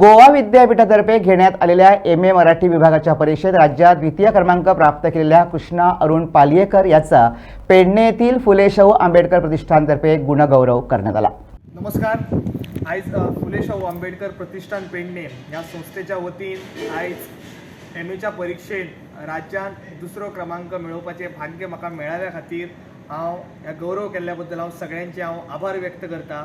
गोवा विद्यापीठातर्फे घेण्यात आलेल्या एम ए मराठी विभागाच्या परीक्षेत राज्यात द्वितीय क्रमांक प्राप्त केलेल्या कृष्णा अरुण पालियेकर याचा पेडणे येथील फुले शाहू आंबेडकर प्रतिष्ठानतर्फे गुणगौरव करण्यात आला. नमस्कार. आयज अ, फुले शाहू आंबेडकर प्रतिष्ठान पेडणे ह्या संस्थेच्या वतीन आयज एम एच्या परीक्षेत राज्यात दुसरो क्रमांक मेळोवपाचें भाग्य म्हाका मेळाव्या खातीर हांव ह्या गौरव केल्ल्या बद्दल हांव सगळ्यांचे हांव आभार व्यक्त करता.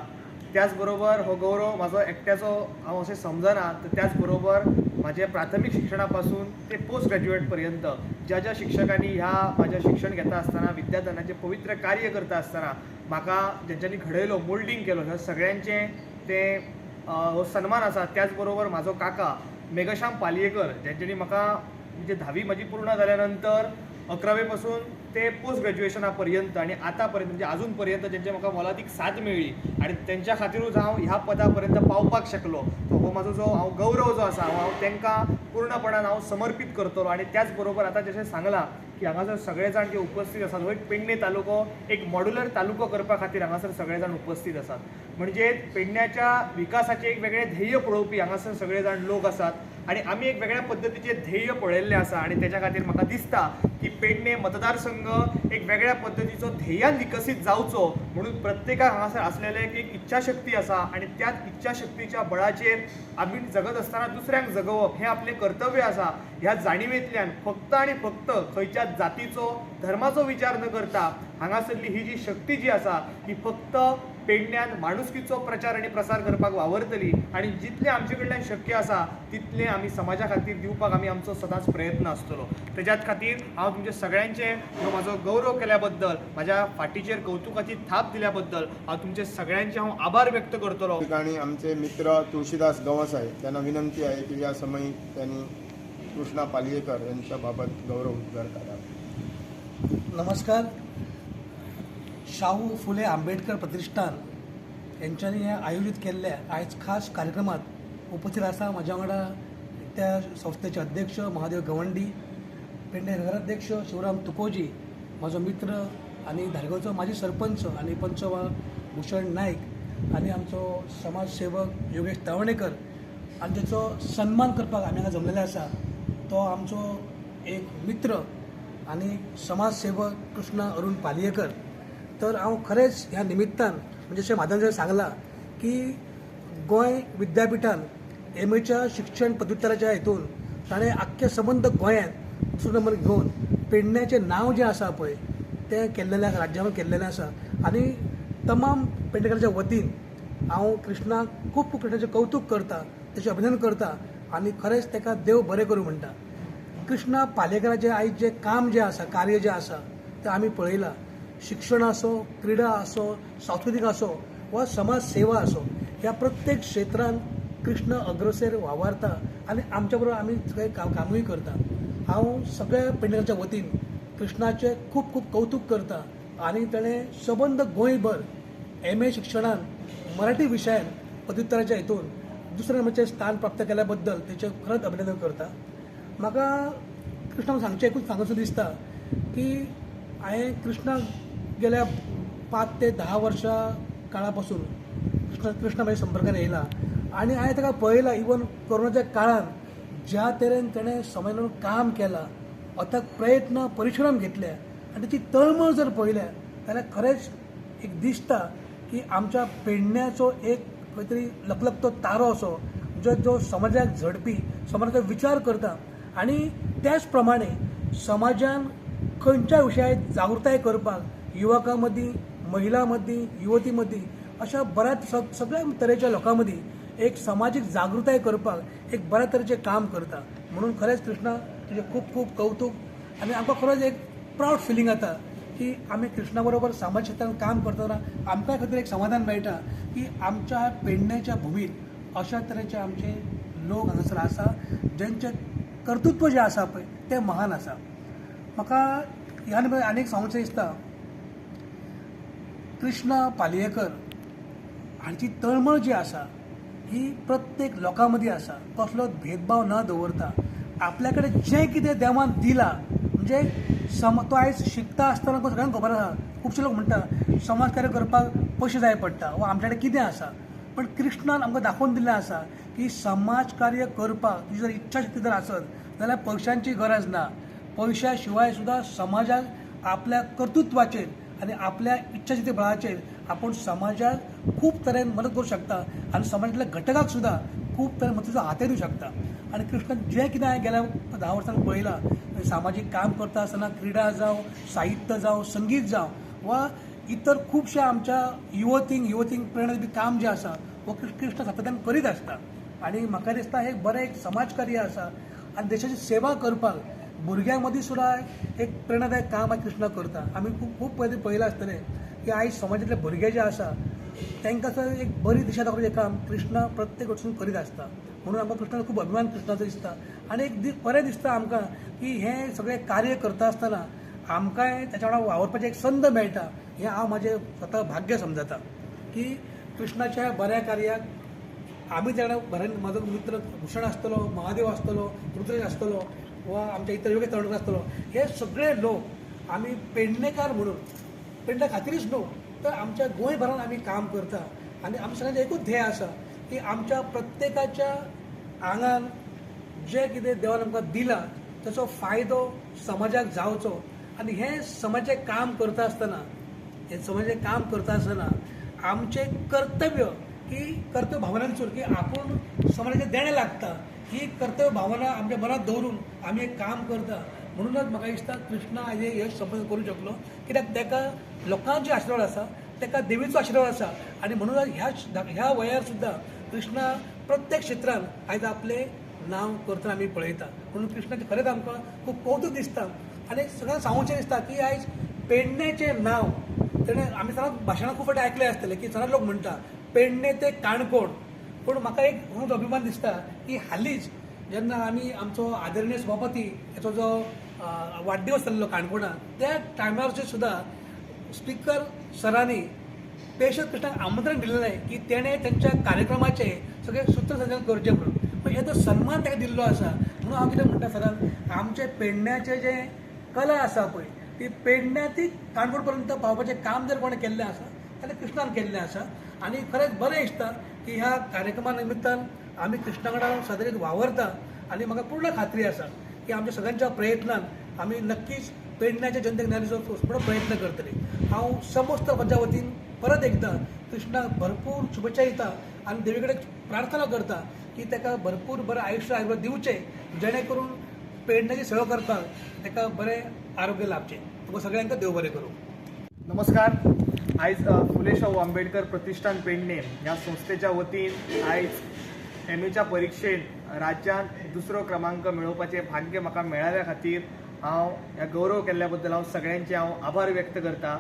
त्याच बरोबर हो गौरव म्हाजो एकट्याचो हांव अशें समजना तर त्याच बरोबर म्हाजे प्राथमीक शिक्षणा पासून ते पोस्ट ग्रॅज्युएट पर्यंत ज्या ज्या शिक्षकांनी ह्या म्हाजें शिक्षण घेता आसतना विद्यार्थ्यांचे पवित्र कार्य करता आसतना म्हाका जेंच्यांनी घडयलो मोल्डिंग केलो ह्या सगळ्यांचे ते हो सन्मान आसा त्याच बरोबर म्हाजो काका मेघश्याम पालयेकर जेंच्यांनी म्हाका म्हणजे धावी म्हजी पूर्ण जाल्या नंतर अकरावे पासून ते पोस्ट ग्रॅज्युएशना पर्यंत आणि आतां पर्यंत म्हणजे अजूनपर्यंत पर्यंत जेंचे म्हाका मोलादीक साथ मेळ्ळी आणि त्यांच्या खातीरूच हांव ह्या पदा पर्यंत पावपाक शकलो. तो हो माझो जो हांव गौरव जो आसा हांव तांकां पूर्णपणान हांव समर्पीत करतलो आणि त्याच बरोबर आतां जशें सांगलां की हांगासर सगळे जाण जे उपस्थित आसात हो एक पेडणे तालुको एक मॉड्युलर तालुको करपा खातीर हांगासर सगळे जाण उपस्थित आसात म्हणजे पेडण्याच्या विकासाचे एक वेगळे ध्येय पळोवपी हांगासर सगळे जाण लोक आसात आणि आमी एक वेगळ्या पद्दतीचे ध्येय पळयल्ले आसा आणि त्याच्या खातीर म्हाका दिसता की पेडणे मतदारसंघ एक वेगळ्या पद्दतीचो ध्येयान विकसीत जावचो म्हणून प्रत्येकाक हांगासर असलेले एक इच्छाशक्ती आसा आणि त्याच इच्छाशक्तीच्या बळाचेर आमी जगत असताना दुसऱ्यांक जगोवप हें आपलें कर्तव्य आसा ह्या जाणिवेंतल्यान फक्त आणि फक्त खंयच्या जातीचो धर्माचो विचार न करता हांगासरली ही जी शक्ती जी आसा ती फक्त पेडण्यान माणुसकीचो प्रचार आणि प्रसार करपाक वावरतली. आणि जितलें आमचे कडल्यान शक्य आसा तितलें आमी समाजा खातीर दिवपाक आमी आमचो सदांच प्रयत्न आसतलो. तेज्याच खातीर हांव तुमचे सगळ्यांचे हो म्हाजो गौरव केल्या बद्दल म्हाज्या फाटीचेर कौतुकाची थाप दिल्या बद्दल हांव तुमचे सगळ्यांचे हांव आभार व्यक्त करतलो. ठिकाणी आमचे मित्र तुळशीदास गवसाय त्यांना विनंती आहे की या समयी त्यांनी कृष्णा पालियेकर यांच्याबाबत गौरव उद्गार करावा. नमस्कार. शाहू फुले आंबेडकर प्रतिष्ठान यांच्यानी आयोजित केल्ल्या आयज खास कार्यक्रमात उपस्थित आसा माझ्या वांगडा त्या संस्थेचे अध्यक्ष महादेव गवंडी पेडणे नगराध्यक्ष शिवराम तुकोजी म्हाजो मित्र आनी धारगांवचो माजी सरपंच आनी पंच वा भूषण नायक आनी आमचो समाजसेवक योगेश तवणेकर आनी तेचो सन्मान करपाक आमी हांगा जमलेले आसा तो आमचो एक मित्र आनी समाजसेवक कृष्णा अरुण पालयेकर. तर हांव खरेंच ह्या निमित्तान म्हणजे अशें म्हादन सांगलां की गोंय विद्यापिठान एम एच्या शिक्षण पदव्युत्तराच्या हितून ताणें आख्ख्या संबंद गोंयांत दुसरो नंबर घेवन पेडण्याचें नांव जें आसा पळय तें केल्लेलें आसा राज्यांत केल्लेलें आसा आनी तमाम पेडणेकारांच्या वतीन हांव कृष्णाक खूब कृष्णाचें कौतूक करता तेचें अभिनंदन करता आनी खरेंच ताका देव बरें करूं म्हणटा कृष्णा पालेकराचें आयज जें काम जें आसा कार्य जें आसा तें आमी पळयलां. शिक्षण असो क्रिडा असो सांस्कृतीक असो वा समाज सेवा ह्या प्रत्येक क्षेत्रांत कृष्ण अग्रसेर वावरता आनी आमच्या बरोबर आमी सगळें काम कामूय करता. हांव सगळ्या पेडणेकाच्या वतीन कृष्णाचे खूब खूब कौतुक करता आनी ताणें सबंद गोंयभर एम ए शिक्षणान मराठी विशयान पदव्युत्तराच्या हितून दुसऱ्या नंबरचें स्थान प्राप्त केल्या बद्दल तेचें खरेंच अभिनंदन करता. म्हाका कृष्णाक सांगचें एकूच सांगचो दिसता की हांवें कृष्णाक गेल्या पांच ते धा वर्सां काळा पासून कृष्ण कृष्णा संपर्कात संपर्कान येयला आनी हांवें ताका पळयलां इवन कोरोनाच्या काळांत ज्या तरेन त्याने समाजान काम केलां अथक प्रयत्न परिश्रम घेतले आनी त्याची तळमळ जर पळयल्या जाल्यार खरेंच एक दिसता की आमच्या पेडण्याचो एक खंय तरी लपलपतो तारो असो जो जो समाजाक झडपी समाजाचो विचार करता आनी त्याच प्रमाणे समाजान खंयच्याय विशयात जागृताय करपाक युवकामध्ये मदीं महिलां मदीं युवती मदीं अशा बऱ्याच सग सगळ्या तरेच्या लोकां मदीं एक समाजीक जागृताय करपाक एक बऱ्या तरेचें काम करता. म्हणून खरेंच कृष्णा तुजें खूब खूब कौतुक आनी आमकां खरोच एक प्रावड फिलींग जाता की आमी कृष्णा बरोबर सामाजिक क्षेत्रांत काम करतना आमकां खातीर एक समाधान मेळटा की आमच्या पेडण्याच्या भुमीत अशा तरेचे आमचे लोक हांगासर आसा जेंचें कर्तृत्व जें आसा पळय तें महान आसा. म्हाका ह्या निमतान आनीक सांगचें दिसता. कृष्णा पालयेकर हांची तळमळ जी आसा ही प्रत्येक लोकां मदीं आसा. कसलोच भेदभाव न दवरता आपल्या कडेन जें कितें देवान दिलां म्हणजे सम तो आयज शिकता आसतना सगळ्यांक खबर आसा. खुबशे लोक म्हणटा समाज कार्य करपाक पयशे जाय पडटा वा आमचे कडेन कितें आसा. पण कृष्णान आमकां दाखोवन दिल्लें आसा की समाज कार्य करपाक तुजी जर इच्छा शक्ती जर आसत जाल्यार पयशांची गरज ना. पयशा शिवाय सुद्दां समाजाक आपल्या कर्तृत्वाचेर आनी आपल्या इच्छाशक्ती बळाचेर आपूण समाजाक खूब तरेन मदत करू शकता. आनी समाजातल्या घटकाक सुद्धा खूब तरेन मदतीचो हाते देऊ शकता. आनी कृष्ण जें कितें हांवें गेल्या धा वर्सांक पळयलां सामाजीक काम करता आसतना क्रिडा जावं साहित्य जावं संगीत जावं वा इतर खूपशा आमच्या युवतींक युवतींक प्रेरणा काम जें आसा हो कृष्ण सातत्यान करीत आसता आनी म्हाका दिसता हे बरें एक समाजकार्य आसा आनी देशाची सेवा करपाक भुरग्यां मदीं सुद्दां एक प्रेरणादायक काम आज कृष्ण करता. आमी खूब खूब पयलीं पळयलां आसतलें की आयज समाजांतले भुरगे जे आसा तांकां सर एक बरी दिशा दाखोवपाचें काम कृष्णा प्रत्येक वचून करीत आसता म्हणून आमकां कृष्णाचो खूब अभिमान कृष्णाचो दिसता. आनी एक दीस बरें दिसता आमकां की हें सगळें कार्य करता आसतना आमकांय ताच्या वांगडा वावरपाची एक संद मेळटा हें हांव म्हाजें स्वता भाग्य समजता. की कृष्णाच्या बऱ्या कार्याक आमी तेणें बरें म्हाजो मित्र भुशण आसतलो महादेव आसतलो रुद्रेश आसतलो वा आमच्या इतर योग्य तरुण आसतलो हे सगळे लोक आमी पेडणेकार म्हणून पेडण्या खातीरच न्हू तर आमच्या गोंयभरात आमी काम करता. आनी आमच्या सगळ्यांचें एकूच ध्येय आसा की आमच्या प्रत्येकाच्या आंगान जें कितें देवान आमकां दिलां ताचो फायदो समाजाक जावचो. आनी हें समाजाचें काम करता आसतना हें समाजाचें काम करता आसतना आमचें कर्तव्य की कर्तव्य भावनांचूर की आपूण समाजाचें देणें लागता. ही कर्तव्य भावना आमच्या मनात दवरून आमी एक काम करता. म्हणूनच म्हाका दिसता कृष्णा हें यश संपन्न करूं शकलो. कित्याक ताका लोकांचे आशिर्वाद आसा ताका देवीचो आशिर्वाद आसा आनी म्हणूनच ह्या ह्या वयार सुद्दां कृष्णा प्रत्येक क्षेत्रान आयज आपलें नांव करतना आमी पळयता. म्हणून कृष्णाचें खरेंच आमकां खूब कौतूक दिसता. आनी सगळ्यांक सांगूचें दिसता की आयज पेडणेचें नांव तेणें आमी सदांच भाशणां खूब फावटी आयकलें आसतलें की सदांच लोक म्हणटा पेडणे ते काणकोण. पूण म्हाका एक खूब अभिमान दिसता की हालींच जेन्ना आमी आमचो आदरणीय सभापती हेचो जो अ, वाडदिवस जाल्लो काणकोणां त्या टायमारचेर सुद्दां स्पीकर सरांनी पेशंट कृष्णाक आमंत्रण दिलेलें की तेणें त्यांच्या कार्यक्रमाचे सगळे सूत्रसंचालन करचें म्हणून. पण हेचो सन्मान ताका दिल्लो आसा म्हणून हांव कितें म्हणटा सरान आमचे पेडण्याचें जें कला आसा पळय ती पेडण्या ती काणकोण पर्यंत पावपाचें काम जर कोणें केल्लें आसा जाल्यार कृष्णान केल्लें आसा आनी खरेंच बरें दिसता की ह्या कार्यक्रमा निमित्तान आमी कृष्णा वांगडा वावरता आनी म्हाका पूर्ण खात्री आसा की आमच्या सगळ्यांच्या प्रयत्नान आमी नक्कीच पेडण्याच्या जनतेक न्याय प्रयत्न करतले. हांव समस्त म्हज्या वतीन परत एकदां कृष्णाक भरपूर शुभेच्छा दिता आनी देवी कडेन प्रार्थना करता की ताका भरपूर बरें आयुश्य आयुर्वेद दिवचें जेणे करून पेडण्याची सेवा करपाक ताका बरें आरोग्य लाभचें. तुका सगळ्यांक देव बरें करूं. नमस्कार. आयज अ, फुले शाहू आंबेडकर प्रतिष्ठान पेडणे ह्या संस्थेच्या वतीन आयज एम एच्या परीक्षेत राज्यांत दुसरो क्रमांक मेळोवपाचें भाग्य म्हाका मेळाल्या खातीर हांव ह्या गौरव केल्ल्या बद्दल हांव सगळ्यांचे हांव आभार व्यक्त करता.